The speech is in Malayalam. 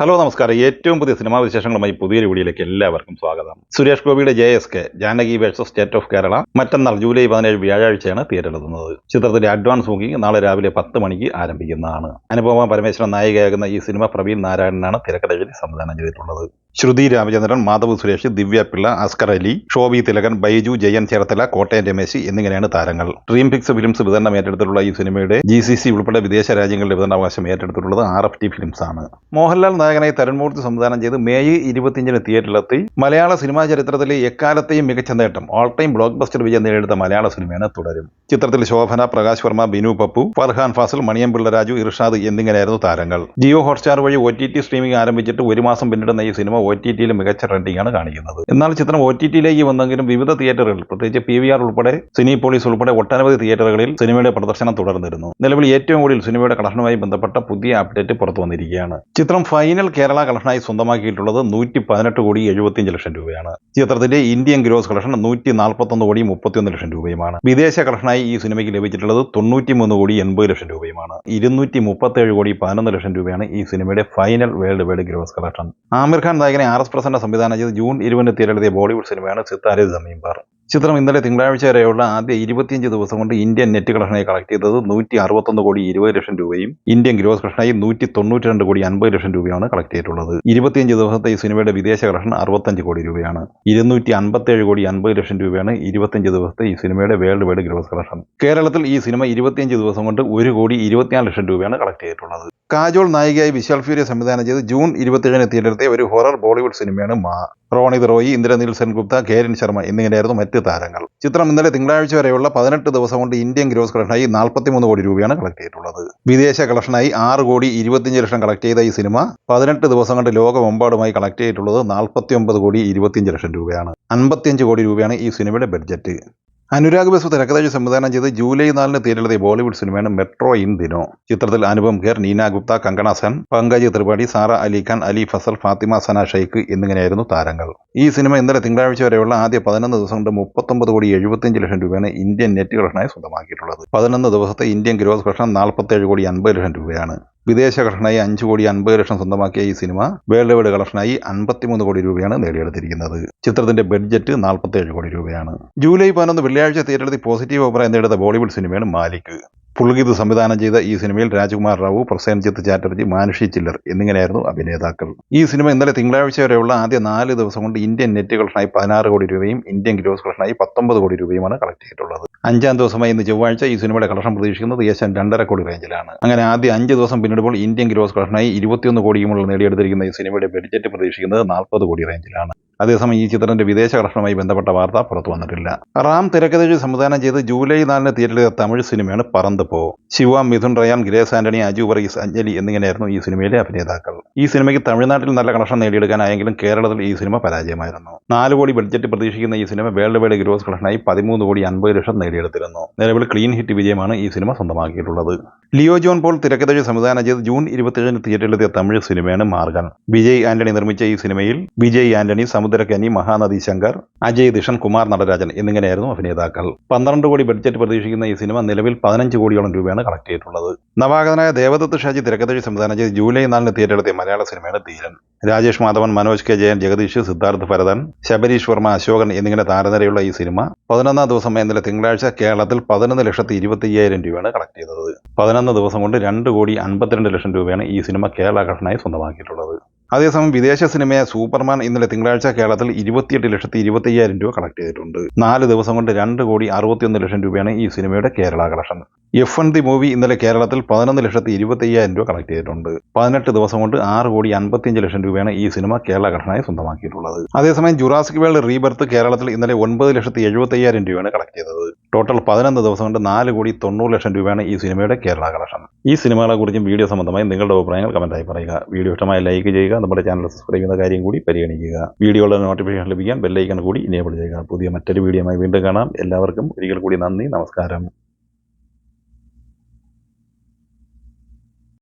ഹലോ നമസ്കാരം. ഏറ്റവും പുതിയ സിനിമാ വിശേഷങ്ങളുമായി പുതിയൊരു വീഡിയോയിലേക്ക് എല്ലാവർക്കും സ്വാഗതം. സുരേഷ് ഗോപിയുടെ J S K Janaki versus state of Kerala മറ്റന്നാൾ ജൂലൈ പതിനേഴ് വ്യാഴാഴ്ചയാണ് തിയേറ്ററിലെത്തുന്നത് ചിത്രത്തിന്റെ അഡ്വാൻസ് ബുക്കിംഗ് നാളെ രാവിലെ പത്ത് മണിക്ക് ആരംഭിക്കുന്നതാണ്. അനുപമ പരമേശ്വരൻ നായികയാകുന്ന ഈ സിനിമ പ്രവീൺ നാരായണനാണ് തിരക്കഥയിൽ സംവിധാനം ചെയ്തിട്ടുള്ളത്. ശ്രുതി രാമചന്ദ്രൻ മാധവ് സുരേഷ് ദിവ്യ പിള്ള അസ്കർ അലി ഷോബി തിലകൻ ബൈജു ജയൻ ചേർത്തല കോട്ടയം രമേശ് എന്നിങ്ങനെയാണ് താരങ്ങൾ. ഡ്രീം ഫിക്സ് ഫിലിംസ് വിതരണം ഏറ്റെടുത്തിട്ടുള്ള ഈ സിനിമയുടെ ജി സി സി ഉൾപ്പെടെ വിദേശ രാജ്യങ്ങളുടെ വിതരണാവകാശം ഏറ്റെടുത്തിട്ടുള്ളത് ആർ എഫ് ടി ഫിലിംസ് ആണ്. മോഹൻലാൽ നായകനായി തരുൺമൂർത്തി സംവിധാനം ചെയ്ത് മെയ് ഇരുപത്തിയഞ്ചിന് തിയേറ്ററിലെത്തി. മലയാള സിനിമാ ചരിത്രത്തിലെ എക്കാലത്തെയും മികച്ച നേട്ടം ഓൾ ടൈം ബ്ലോക്ക് ബസ്റ്റർ വിജയം നേടിയെടുത്ത മലയാള സിനിമയാണ് തുടരും. ചിത്രത്തിൽ ശോഭന പ്രകാശ് വർമ്മ ബിനു പപ്പു ഫർഹാൻ ഫാസിൽ മണിയമ്പിള്ള രാജു ഇർഷാദ് എന്നിങ്ങനെയായിരുന്നു താരങ്ങൾ. ജിയോ ഹോട്ട്സ്റ്റാർ വഴി ഒ ടി ടി സ്ട്രീമിംഗ് ആരംഭിച്ചിട്ട് ഒരു മാസം പിന്നിടുന്ന ഈ സിനിമ ഒ ടി ടിയിൽ മികച്ച ട്രെൻഡിംഗാണ് കാണിക്കുന്നത്. എന്നാൽ ചിത്രം ഒ ടി ടിയിലേക്ക് വന്നെങ്കിലും വിവിധ തിയേറ്ററുകളിൽ പ്രത്യേകിച്ച് പി വി ആർ ഉൾപ്പെടെ സിനി പോളീസ് ഉൾപ്പെടെ ഒട്ടനവധി തിയേറ്ററുകളിൽ സിനിമയുടെ പ്രദർശനം തുടർന്നിരുന്നു. നിലവിൽ ഏറ്റവും കൂടുതൽ സിനിമയുടെ കളക്ഷനുമായി ബന്ധപ്പെട്ട പുതിയ അപ്ഡേറ്റ് പുറത്തു വന്നിരിക്കുകയാണ്. ചിത്രം ഫൈനൽ കേരള കളക്ഷനായി സ്വന്തമാക്കിയിട്ടുള്ളത് നൂറ്റി പതിനെട്ട് കോടി എഴുപത്തിയഞ്ച് ലക്ഷം രൂപയാണ്. ചിത്രത്തിന്റെ ഇന്ത്യൻ ഗ്രോസ് കളക്ഷൻ നൂറ്റി നാൽപ്പത്തൊന്ന് കോടി മുപ്പത്തിയൊന്ന് ലക്ഷം രൂപയുമാണ്. വിദേശ കളക്ഷനായി ഈ സിനിമയ്ക്ക് ലഭിച്ചിട്ടുള്ളത് തൊണ്ണൂറ്റിമൂന്ന് കോടി എൺപത് ലക്ഷം രൂപയുമാണ്. ഇരുന്നൂറ്റി മുപ്പത്തേഴ് കോടി പതിനൊന്ന് ലക്ഷം രൂപയാണ് ഈ സിനിമയുടെ final world wide gross collection. Aamir Khan നായകനെ ആർ എസ് പ്രസന്ന സംവിധാനം ചെയ്ത് ജൂൺ ഇരുപതിന് തീരെഴുതിയ ബോളിവുഡ് സിനിമയാണ് സിത്താരെ പാർ ചിത്രം ഇന്നലെ തിങ്കളാഴ്ച വരെയുള്ള ആദ്യ ഇരുപത്തിയഞ്ച് ദിവസം കൊണ്ട് ഇന്ത്യൻ നെറ്റ് കളക്ഷനായി കളക്ട് ചെയ്തത് നൂറ്റി അറുപത്തൊന്ന് കോടി ഇരുപത് ലക്ഷം രൂപയും ഇന്ത്യൻ ഗ്രോസ് കളക്ഷനായി നൂറ്റി തൊണ്ണൂറ്റി രണ്ട് കോടി അൻപത് ലക്ഷം രൂപയാണ് കളക്ട് ചെയ്തിട്ടുള്ളത്. ഇരുപത്തിയഞ്ച് ദിവസത്തെ ഈ സിനിമയുടെ വിദേശ കളക്ഷൻ അറുപത്തഞ്ച് കോടി രൂപയാണ്. ഇരുന്നൂറ്റി അൻപത്തേഴ് കോടി അൻപത് ലക്ഷം രൂപയാണ് ഇരുപത്തിയഞ്ച് ദിവസത്തെ ഈ സിനിമയുടെ വേൾഡ് വൈഡ് ഗ്രോസ് കളക്ഷൻ കേരളത്തിൽ ഈ സിനിമ ഇരുപത്തിയഞ്ച് ദിവസം കൊണ്ട് ഒരു കോടി ഇരുപത്തിനാല് ലക്ഷം രൂപയാണ് കളക്ട് ചെയ്തിട്ടുള്ളത്. കാജോൾ നായികയായി വിശാൽ ഫ്യൂരി സംവിധാനം ചെയ്ത് ജൂൺ ഇരുപത്തിയേഴിന് തിയേറ്ററിലെത്തിയ ഒരു ഹൊറർ ബോളിവുഡ് സിനിമയാണ് മാ. റോണിത് റോയി ഇന്ദ്രനീൽ സെൻഗുപ്ത കേരൻ ശർമ്മ എന്നിങ്ങനെയായിരുന്നു മറ്റ് താരങ്ങൾ. ചിത്രം ഇന്നലെ തിങ്കളാഴ്ച വരെയുള്ള പതിനെട്ട് ദിവസം കൊണ്ട് ഇന്ത്യൻ ഗ്രോസ് കളക്ഷനായി നാൽപ്പത്തിമൂന്ന് കോടി രൂപയാണ് കളക്ട് ചെയ്തിട്ടുള്ളത്. വിദേശ കളക്ഷനായി ആറ് കോടി ഇരുപത്തിയഞ്ച് ലക്ഷം കളക്ട് ചെയ്ത ഈ സിനിമ പതിനെട്ട് ദിവസം കൊണ്ട് ലോകമെമ്പാടുമായി കളക്ട് ചെയ്തിട്ടുള്ളത് നാൽപ്പത്തി ഒമ്പത് കോടി ഇരുപത്തിയഞ്ച് ലക്ഷം രൂപയാണ്. അൻപത്തിയഞ്ച് കോടി രൂപയാണ് ഈ സിനിമയുടെ ബഡ്ജറ്റ് അനുരാഗ് ബസു തിരക്കഥയ്ക്ക് സംവിധാനം ചെയ്ത് ജൂലൈ നാലിന് തിയേറ്ററിലെത്തിയ ബോളിവുഡ് സിനിമയാണ് മെട്രോ ഇൻ ദിനോ. ചിത്രത്തിൽ അനുപം ഖേർ നീന ഗുപ്ത കങ്കണ സെൻ പങ്കജ് ത്രിപാഠി സാറ അലി ഖാൻ അലി ഫസൽ ഫാത്തിമ സന ഷെയ്ഖ് എന്നിങ്ങനെയായിരുന്നു താരങ്ങൾ. ഈ സിനിമ ഇന്നലെ തിങ്കളാഴ്ച വരെയുള്ള ആദ്യ പതിനൊന്ന് ദിവസം കൊണ്ട് മുപ്പത്തൊമ്പത് കോടി എഴുപത്തിയഞ്ച് ലക്ഷം രൂപയാണ് ഇന്ത്യൻ നെറ്റ് കളക്ഷനായി സ്വന്തമാക്കിയിട്ടുള്ളത്. പതിനൊന്ന് ദിവസത്തെ ഇന്ത്യൻ ഗ്രോസ് കളക്ഷൻ നാൽപ്പത്തേഴ് കോടി അൻപത് ലക്ഷം രൂപയാണ്. വിദേശ കളക്ഷനായി അഞ്ച് കോടി അൻപത് ലക്ഷം സ്വന്തമാക്കിയ ഈ സിനിമ വേൾഡ് വൈഡ് കളക്ഷനായി അൻപത്തിമൂന്ന് കോടി രൂപയാണ് നേടിയെടുത്തിരിക്കുന്നത്. ചിത്രത്തിന്റെ ബഡ്ജറ്റ് നാൽപ്പത്തേഴ് കോടി രൂപയാണ്. ജൂലൈ പതിനൊന്ന് വെള്ളിയാഴ്ച തിയേറ്ററിൽ പോസിറ്റീവ് അഭിപ്രായം നേടുന്ന ബോളിവുഡ് സിനിമയാണ് മാലിക്. പുൽഗീത് സംവിധാനം ചെയ്ത ഈ സിനിമയിൽ രാജ്കുമാർ റാവു പ്രസേൻജിത്ത് ചാറ്റർജി മാനുഷി ചില്ലർ എന്നിങ്ങനെയായിരുന്നു അഭിനേതാക്കൾ. ഈ സിനിമ ഇന്നലെ തിങ്കളാഴ്ച വരെയുള്ള ആദ്യ നാല് ദിവസം കൊണ്ട് ഇന്ത്യൻ നെറ്റ് കളക്ഷനായി പതിനാറ് കോടി രൂപയും ഇന്ത്യൻ ഗ്രോസ് കളക്ഷനായി പത്തൊമ്പത് കോടി രൂപയുമാണ് കളക്ട് ചെയ്തിട്ടുള്ളത്. അഞ്ചാം ദിവസമായി ഇന്ന് ചൊവ്വാഴ്ച ഈ സിനിമയുടെ കളക്ഷൻ പ്രതീക്ഷിക്കുന്നത് ഏകദേശം രണ്ടര കോടി റേഞ്ചിലാണ്. അങ്ങനെ ആദ്യ അഞ്ച് ദിവസം പിന്നിടുമ്പോൾ ഇന്ത്യൻ ഗ്രോസ് കളക്ഷനായി ഇരുപത്തിയൊന്ന് കോടിയുമുള്ള നേടിയെടുത്തിരിക്കുന്ന ഈ സിനിമയുടെ ബഡ്ജറ്റ് പ്രതീക്ഷിക്കുന്നത് നാൽപ്പത് കോടി റേഞ്ചിലാണ്. അതേസമയം ഈ ചിത്രത്തിന്റെ വിദേശ കർഷണവുമായി ബന്ധപ്പെട്ട വാർത്ത പുറത്തു വന്നിട്ടില്ല. റാം തിരക്കഥയിൽ സംവിധാനം ചെയ്ത് ജൂലൈ നാലിന് തിയേറ്ററിലെ തമിഴ് സിനിമയാണ് പറന്ത് പോ. ശിവ മിഥുൻ റയാൻ ഗ്രേസ് ആന്റണി അജു വർഗീസ് അഞ്ജലി എന്നിങ്ങനെയായിരുന്നു ഈ സിനിമയിലെ അഭിനേതാക്കൾ. ഈ സിനിമയ്ക്ക് തമിഴ്നാട്ടിൽ നല്ല കളക്ഷൻ നേടിയെടുക്കാനായെങ്കിലും കേരളത്തിൽ ഈ സിനിമ പരാജയമായിരുന്നു. നാല് കോടി ബഡ്ജറ്റ് പ്രതീക്ഷിക്കുന്ന ഈ സിനിമ വേൾഡ് വൈഡ് ഗ്രോസ് കളക്ഷനായി പതിമൂന്ന് കോടി അൻപത് ലക്ഷം നേടിയെടുത്തിരുന്നു. നിലവിൽ ക്ലീൻ ഹിറ്റ് വിജയമാണ് ഈ സിനിമ സ്വന്തമാക്കിയിട്ടുള്ളത്. ലിയോ ജോൺ പോൾ തിരക്കഥയിൽ സംവിധാനം ചെയ്ത് ജൂൺ ഇരുപത്തിയേഴിന് തിയേറ്ററിലെത്തിയ തമിഴ് സിനിമയാണ് മാർഗൻ. വിജയ് ആന്റണി നിർമ്മിച്ച ഈ സിനിമയിൽ വിജയ് ആന്റണി സമുദ്രകനി മഹാനദി ശങ്കർ അജയ് ദിഷൻ കുമാർ നടരാജൻ എന്നിങ്ങനെയായിരുന്നു അഭിനേതാക്കൾ. പന്ത്രണ്ട് കോടി ബഡ്ജറ്റ് പ്രതീക്ഷിക്കുന്ന ഈ സിനിമ നിലവിൽ പതിനഞ്ച് കോടിയോളം രൂപയാണ് കളക്ട് ചെയ്തിട്ടുള്ളത്. നവാഗതനായ ദേവദത്ത് ഷാജി തിരക്കഥയിൽ സംവിധാനം ചെയ്ത് ജൂലൈ നാലിന് തിയേറ്ററിലെത്തിയ മലയാള സിനിമയുടെ ധീരൻ. രാജേഷ് മാധവൻ മനോജ് കെ ജയൻ ജഗദീഷ് സിദ്ധാർത്ഥ് ഭരതൻ ശബരീഷ് വർമ്മ അശോകൻ എന്നിങ്ങനെ താരനിരയുള്ള ഈ സിനിമ പതിനൊന്നാം ദിവസം ഇന്നലെ തിങ്കളാഴ്ച കേരളത്തിൽ പതിനൊന്ന് ലക്ഷത്തി ഇരുപത്തി അയ്യായിരം രൂപയാണ് കളക്ട് ചെയ്തത്. പതിനൊന്ന് ദിവസം കൊണ്ട് രണ്ട് കോടി അൻപത്തിരണ്ട് ലക്ഷം രൂപയാണ് ഈ സിനിമ കേരള ഘടനയായി സ്വന്തമാക്കിയിട്ടുള്ളത്. അതേസമയം വിദേശ സിനിമയായ സൂപ്പർമാൻ ഇന്നലെ തിങ്കളാഴ്ച കേരളത്തിൽ ഇരുപത്തിയെട്ട് ലക്ഷത്തി ഇരുപത്തി അയ്യായിരം രൂപ കളക്ട് ചെയ്തിട്ടുണ്ട്. നാല് ദിവസം കൊണ്ട് രണ്ട് കോടി അറുപത്തിയൊന്ന് ലക്ഷം രൂപയാണ് ഈ സിനിമയുടെ Kerala collection F N the movie ഇന്നലെ കേരളത്തിൽ പതിനൊന്ന് ലക്ഷത്തി ഇരുപത്തി അയ്യായിരം രൂപ കളക്ട് ചെയ്തിട്ടുണ്ട്. പതിനെട്ട് ദിവസം കൊണ്ട് ആറ് കോടി അൻപത്തിയഞ്ച് ലക്ഷം രൂപയാണ് ഈ സിനിമ കേരള കളക്ഷനായി സ്വന്തമാക്കിയിട്ടുള്ളത്. അതേസമയം ജുറാസിക് വേൾഡ് റീബർത്ത് കേരളത്തിൽ ഇന്നലെ ഒൻപത് ലക്ഷത്തി എഴുപത്തയ്യായിരം രൂപയാണ് കളക്ട് ചെയ്തത്. ടോട്ടൽ പതിനൊന്ന് ദിവസം കൊണ്ട് നാല് കോടി തൊണ്ണൂറ് ലക്ഷം രൂപയാണ് ഈ സിനിമയുടെ കേരള കളക്ഷൻ. ഈ സിനിമകളെ കുറിച്ചും വീഡിയോ സംബന്ധമായി നിങ്ങളുടെ അഭിപ്രായങ്ങൾ കമന്റായി പറയുക. വീഡിയോ ഇഷ്ടമായി ലൈക്ക് ചെയ്യുക നമ്മുടെ ചാനൽ സബ്സ്ക്രൈബ് ചെയ്യുന്ന കാര്യം കൂടി പരിഗണിക്കുക. വീഡിയോയുടെ നോട്ടിഫിക്കേഷൻ ലഭിക്കാൻ ബെല്ലൈക്കൺ കൂടി ഇനേബിൾ ചെയ്യുക. പുതിയ മറ്റൊരു വീഡിയോയുമായി വീണ്ടും കാണാം. എല്ലാവർക്കും ഒരിക്കൽ കൂടി നന്ദി നമസ്കാരം.